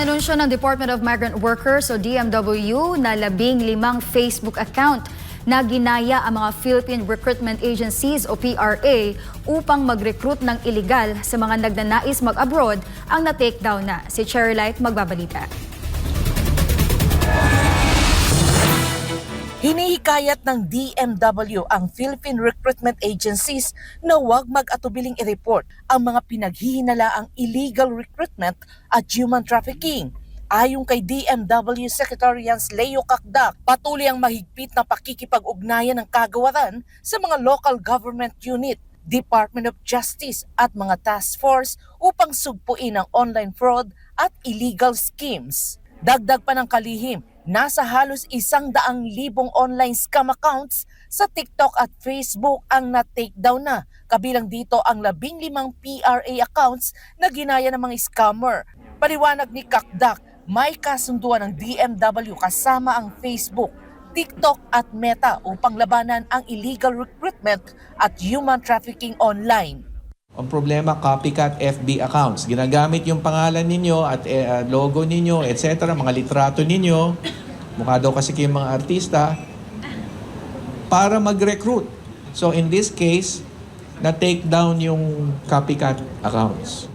Inanunsyo ng Department of Migrant Workers o DMW na labing limang Facebook account na ginaya ang mga Philippine Recruitment Agencies o PRA upang mag-recruit ng iligal sa mga nagnanais mag-abroad ang na-take down na. Si Cherry Light magbabalita. Hinihikayat ng DMW ang Philippine Recruitment Agencies na huwag mag-atubiling i-report ang mga pinaghihinalaang illegal recruitment at human trafficking. Ayon kay DMW Secretary Jens Leo Kakdak, patuloy ang mahigpit na pakikipag-ugnayan ng kagawaran sa mga local government unit, Department of Justice at mga task force upang sugpuin ang online fraud at illegal schemes. Dagdag pa ng kalihim, nasa halos isang daang libong online scam accounts sa TikTok at Facebook ang na-takedown na. Kabilang dito ang labing limang PRA accounts na ginaya ng mga scammer. Paliwanag ni Kakdak, may kasunduan ng DMW kasama ang Facebook, TikTok at Meta upang labanan ang illegal recruitment at human trafficking online. Ang problema, copycat FB accounts. Ginagamit yung pangalan ninyo at eh, logo ninyo, etc., mga litrato ninyo, mukha daw kasi kayong mga artista, para mag-recruit. So in this case, na-take down yung copycat accounts.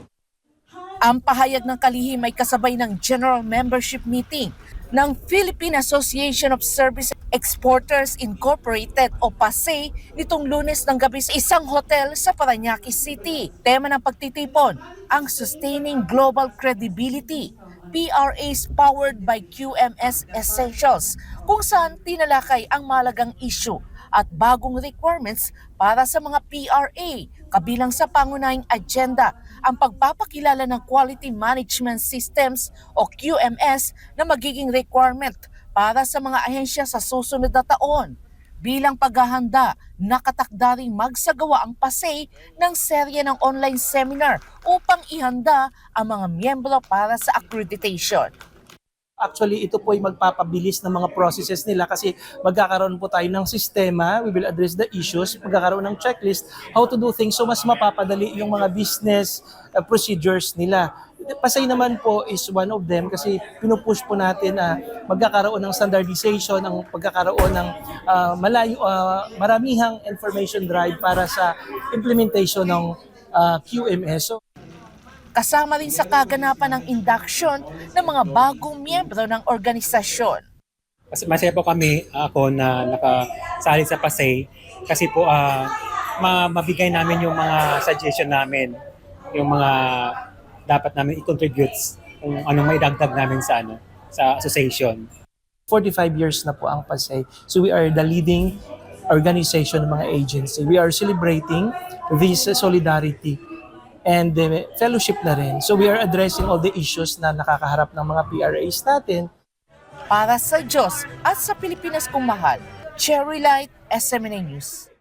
Ang pahayag ng kalihim ay kasabay ng General Membership Meeting ng Philippine Association of Service Exporters Incorporated o PASE nitong lunes ng gabi sa isang hotel sa Paranaque City. Tema ng pagtitipon, ang Sustaining Global Credibility PRAs powered by QMS Essentials kung saan tinalakay ang malagang issue at bagong requirements para sa mga PRA kabilang sa pangunahing agenda ang pagpapakilala ng Quality Management Systems o QMS na magiging requirement para sa mga ahensya sa susunod na taon. Bilang paghahanda, nakatakda ring magsagawa ang PASEI ng serye ng online seminar upang ihanda ang mga miyembro para sa accreditation. Actually, ito po ay magpapabilis ng mga processes nila kasi magkakaroon po tayo ng sistema, we will address the issues, magkakaroon ng checklist, how to do things, so mas mapapadali yung mga business uh, procedures nila. Pasay naman po is one of them kasi pinupush po natin na magkakaroon ng standardization, ang pagkakaroon ng uh, malayo, uh, maramihang information drive para sa implementation ng uh, QMS. So, kasama rin sa kaganapan ng induction ng mga bagong miyembro ng organisasyon. Mas masaya po kami, ako na nakasali sa PASEI kasi po ah, ma- mabigay namin yung mga suggestion namin, yung mga dapat namin i-contribute kung anong may dagdag namin sa ano sa association. 45 years na po ang PASEI. So we are the leading organization ng mga agency. We are celebrating this solidarity and the fellowship na rin. So we are addressing all the issues na nakakaharap ng mga PRAs natin. Para sa Diyos at sa Pilipinas kong mahal, Cherry Light, SMNA News.